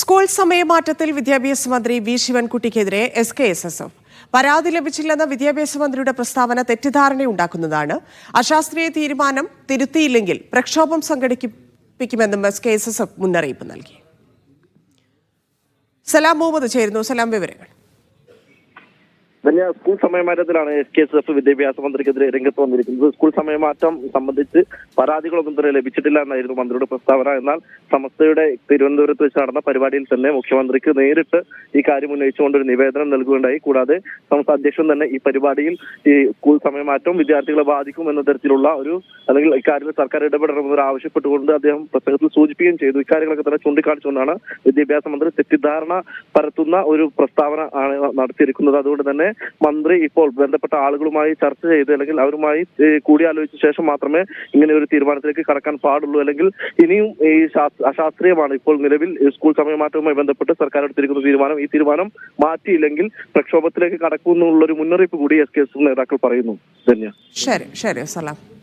School സമയമാറ്റത്തിൽ വിദ്യാഭ്യാസ മന്ത്രി V ശിവൻകുട്ടിക്കെതിരെ S K S S F. പരാതി ലഭിച്ചില്ലെന്ന വിദ്യാഭ്യാസ മന്ത്രിയുടെ പ്രസ്താവന തെറ്റിദ്ധാരണയുണ്ടാക്കുന്നതാണ്. അശാസ്ത്രീയ തീരുമാനം തിരുത്തിയില്ലെങ്കിൽ പ്രക്ഷോഭം സംഘടിപ്പിക്കുമെന്നും S K S S F മുന്നറിയിപ്പ് നൽകി. സലാം മുഹമ്മദ് ചേരുന്നു. സലാം വിവരങ്ങൾ. വലിയ സ്കൂൾ സമയമാറ്റത്തിലാണ് എസ് കെ എസ് എഫ് വിദ്യാഭ്യാസ മന്ത്രിക്കെതിരെ രംഗത്ത് വന്നിരിക്കുന്നത്. സ്കൂൾ സമയമാറ്റം സംബന്ധിച്ച് പരാതികളൊന്നും തന്നെ ലഭിച്ചിട്ടില്ല എന്നായിരുന്നു മന്ത്രിയുടെ പ്രസ്താവന. എന്നാൽ സമസ്തയുടെ തിരുവനന്തപുരത്ത് വെച്ച് നടന്ന പരിപാടിയിൽ തന്നെ മുഖ്യമന്ത്രിക്ക് നേരിട്ട് ഈ കാര്യം ഉന്നയിച്ചുകൊണ്ട് ഒരു നിവേദനം നൽകുകയുണ്ടായി. കൂടാതെ സംസ്ഥാന അധ്യക്ഷൻ തന്നെ ഈ പരിപാടിയിൽ ഈ സ്കൂൾ സമയമാറ്റം വിദ്യാർത്ഥികളെ ബാധിക്കും എന്ന തരത്തിലുള്ള ഒരു അല്ലെങ്കിൽ ഇക്കാര്യത്തിൽ സർക്കാർ ഇടപെടണമെന്ന് ആവശ്യപ്പെട്ടുകൊണ്ട് അദ്ദേഹം പ്രസംഗത്തിൽ സൂചിപ്പിക്കുകയും ചെയ്തു. ഇക്കാര്യങ്ങളൊക്കെ തന്നെ ചൂണ്ടിക്കാണിച്ചുകൊണ്ടാണ് വിദ്യാഭ്യാസ മന്ത്രി തെറ്റിദ്ധാരണ പരത്തുന്ന ഒരു പ്രസ്താവന ആണ് നടത്തിയിരിക്കുന്നത്. അതുകൊണ്ട് തന്നെ മന്ത്രി ഇപ്പോൾ ബന്ധപ്പെട്ട ആളുകളുമായി ചർച്ച ചെയ്ത് അല്ലെങ്കിൽ അവരുമായി കൂടിയാലോചിച്ച ശേഷം മാത്രമേ ഇങ്ങനെ ഒരു തീരുമാനത്തിലേക്ക് കടക്കാൻ പാടുള്ളൂ. അല്ലെങ്കിൽ ഇനിയും ഈ ശാസ്- അശാസ്ത്രീയമാണ് ഇപ്പോൾ നിലവിൽ സ്കൂൾ സമയമാറ്റവുമായി ബന്ധപ്പെട്ട് സർക്കാർ എടുത്തിരിക്കുന്ന തീരുമാനം. ഈ തീരുമാനം മാറ്റിയില്ലെങ്കിൽ പ്രക്ഷോഭത്തിലേക്ക് കടക്കുമെന്നുള്ള ഒരു മുന്നറിയിപ്പ് കൂടി എസ് കെ എസ് നേതാക്കൾ പറയുന്നു. ശരി ശരി സലാം